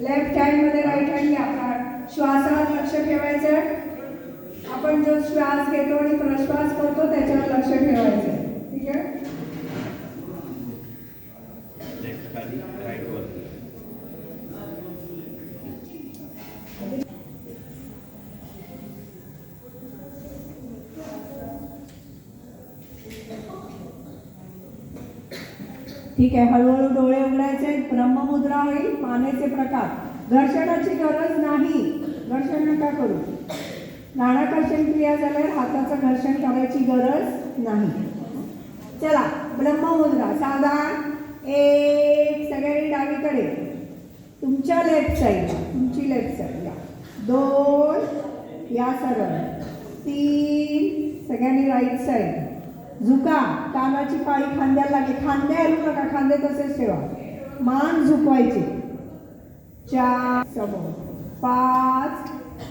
Left हँडमध्ये right hand घ्या. आपण श्वासावर लक्ष ठेवायचं आपण जो श्वास घेतो आणि प्रश्वास करतो त्याच्यावर लक्ष ठेवायचं ठीक आहे? ठीक आहे हळूहळू डोळे उघडायचे ब्रह्ममुद्रा होईल मानेचे प्रकार. घर्षणाची गरज नाही. घर्षण नका करू. नाणाकर्षण क्रिया झाल्यावर हाताचं घर्षण करायची गरज नाही. चला ब्रह्ममुद्रा साधा एक सगळ्यांनी डावीकडे. तुमच्या लेफ्ट साईडला तुमची लेफ्ट साईडला दोन या सरळ. तीन सगळ्यांनी राईट साईड झुका कानाची पाळी खांद्याला लागली खांद्या येऊ नका खांदे तसेच ठेवा. मान झुकवायची. चार समोर. पाच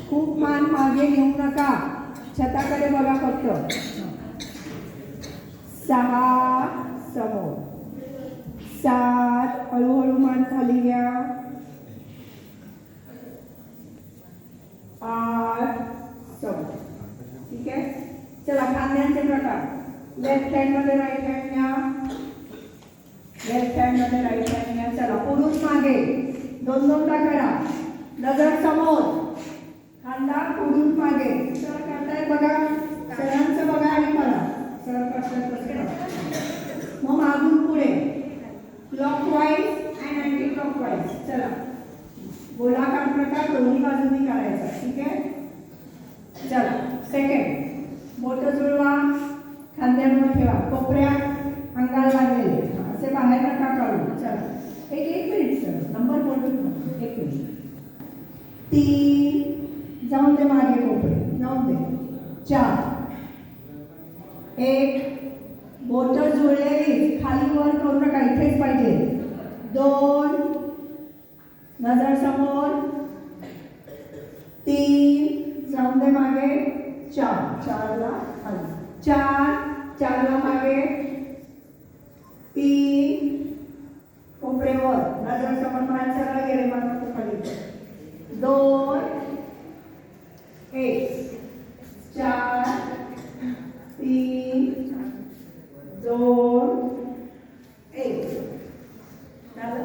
खूप मान मागे घेऊ नका. छताकडे बघा फक्त. सहा समोर सात हळूहळू मान खाली घ्या आठ समोर ठीक आहे चला खांद्यांचे प्रकार लेफ्ट हँडमध्ये राईट हँड घ्या लेफ्ट हँडमध्ये राईट हँड घ्या चला पुरुष मागे. दोन दोनदा करा. नजर समोर. खांदा पुरुष मागे. सर करताय बघा. सरांचं बघा आणि करा सर मग मागून पुढे. क्लॉकवाईज अँड अँटी क्लॉकवाईज चला. गोलाकार प्रकार दोन्ही बाजूनी करायचा ठीक आहे? चला. सेकंड मोठं जुळवा. खांद्यावर ठेवा. कोपऱ्या अंगाला लागलेले असे बाहेर नका काढू. चला. एक एक मिनिट सर नंबर बोलू एक मिनिट. तीन. जाऊन दे मागे कोपरे. जाऊन दे. चार. एक. बोट जुळलेली खाली वर करू नका. इथेच पाहिजे. दोन. नजर समोर. तीन. जाऊन दे मागे. चार. चार खाली चार चारला मागे तीन कोपरेवर नजर समोर मान सरळ गेले मान खाली दोन एक चार तीन दोन एक झालं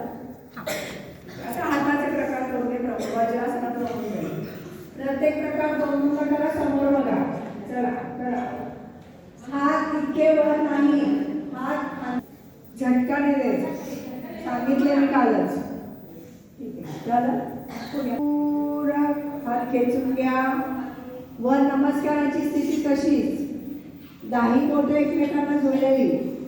आता हाताचे प्रकार दोन प्रकार वज्रासनात दोन झाले. प्रत्येक प्रकार दोन दोन प्रकारा समोर बघा चला करा हात इतके वर नाही हात खाली. झटका दे. सांगितले मी कालच. ठीक आहे. झालं? पुरा. हात खेचून घ्या. व नमस्काराची स्थिती तशीच. दाही बोटं एकमेकांना जुळलेली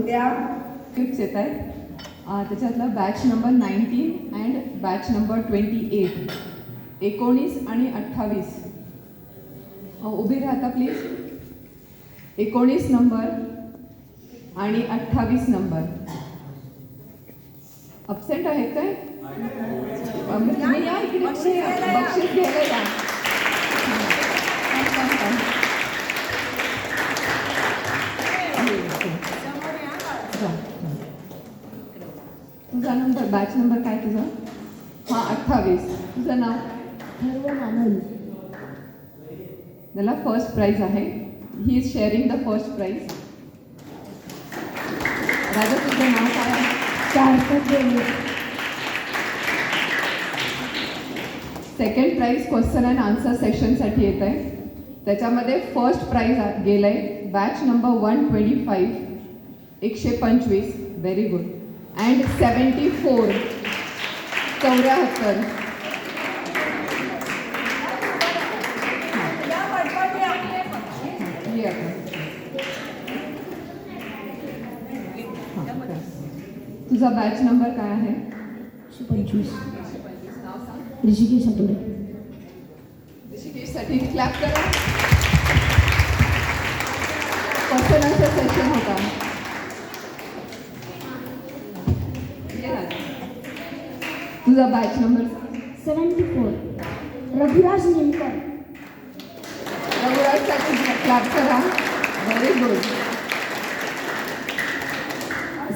हात सोडून द्या गिफ्ट्स येत आहेत? अं, त्याच्यातला batch number nineteen and batch number twenty eight एकोणीस आणि अठ्ठावीस. उभी राहता प्लीज एकोणीस नंबर आणि अठ्ठावीस नंबर अबसेंट आहेत काय? या इकडे. बक्षीस घ्यायला या थांब, थांब, थांब. जा, जा. तुझा नंबर बॅच नंबर काय तुझा? हा अठ्ठावीस. तुझं नाव? आनंद त्याला फर्स्ट प्राईज आहे. ही is sharing the first prize राजा तुझं नाव काय? आहे second prize question and answer सेशनसाठी येत आहे. त्याच्यामध्ये फर्स्ट प्राईज गेलं आहे batch number one twenty five एकशे पंचवीस. Very good and seventy four चौऱ्याहत्तर. तुझा बॅच नंबर काय आहे? पंचवीस. ऋषिकेश आठवडे ऋषिकेशसाठी क्लॅप करा. क्वेश्चन सेशन होता ये राज. तुझा batch number seventy four Raghuraj Nimkar. रघुराजसाठी class करा very good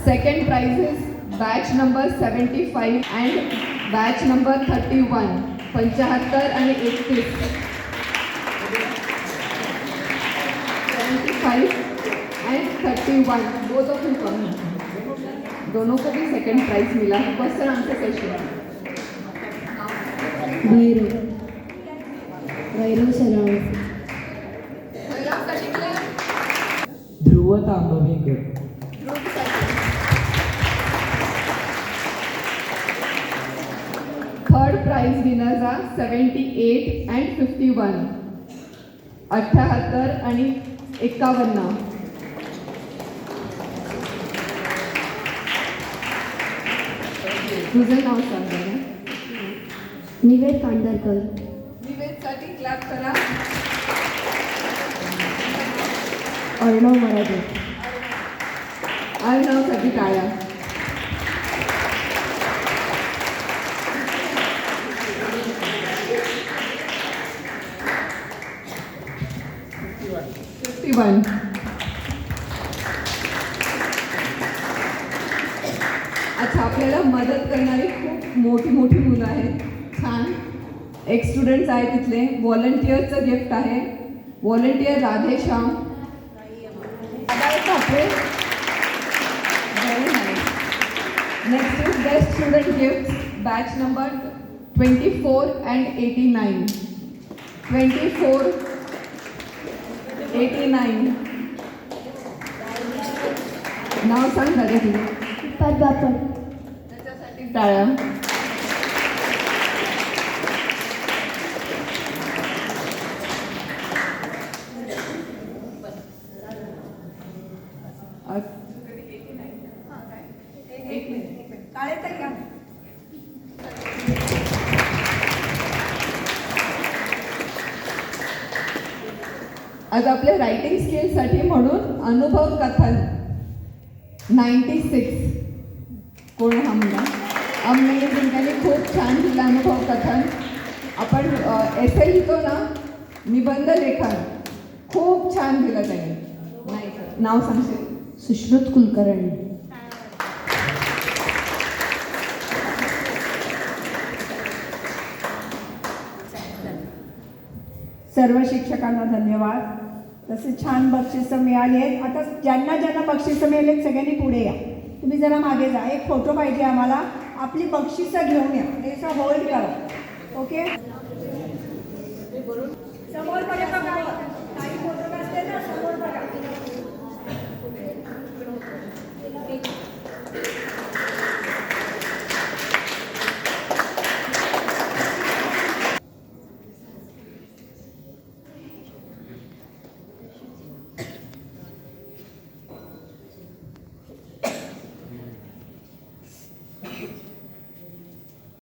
second prize is batch number seventy five and batch number thirty one पंच्याहत्तर आणि एकतीस. Seventy five and thirty one both of you come. दोनों को भी सेकंड प्राइज मिला. Question answer session Bhairav Bhairav Sarav Dhruv Tambavekar third prize winners are seventy eight and fifty one अठ्ठ्याहत्तर आणि एकावन्न. तुझं नाव सांग निवेद कांडरकर निवेदसाठी क्लॅप करा. अर्णव मराठे. अर्णवसाठी टाळ्या फिफ्टी वन अच्छा आपल्याला मदत करणारी खूप मोठी मोठी मुलं आहेत. छान. एक स्टुडंट्स आहे तिथले. व्हॉलंटियरचं गिफ्ट आहे. व्हॉलंटियर राधेश्याम का आपले. Very nice. Next is best student gifts, batch number 24 and 89. 24, 89. नाव सांग पद बापट त्याच्यासाठी टाळ्या. आज आपल्या रायटिंग स्किलसाठी म्हणून अनुभव कथन नाईन्टी सिक्स कोण हा मुलगा? अमेझिंग त्यांनी खूप छान दिलं अनुभव कथन आपण एस ए लिहितो ना निबंध लेखन. खूप छान दिलं त्यांनी. नाही नाव सांगशील? सुश्रुत कुलकर्णी. सर्व शिक्षकांना धन्यवाद. तसे छान बक्षिसं मिळाली आहेत. आता ज्यांना ज्यांना बक्षिसं मिळाली आहेत सगळ्यांनी पुढे या. तुम्ही जरा मागे जा. एक फोटो पाहिजे आम्हाला. आपली बक्षिसं घेऊन या. त्याचा होल्ड करा. ओके समोर कडे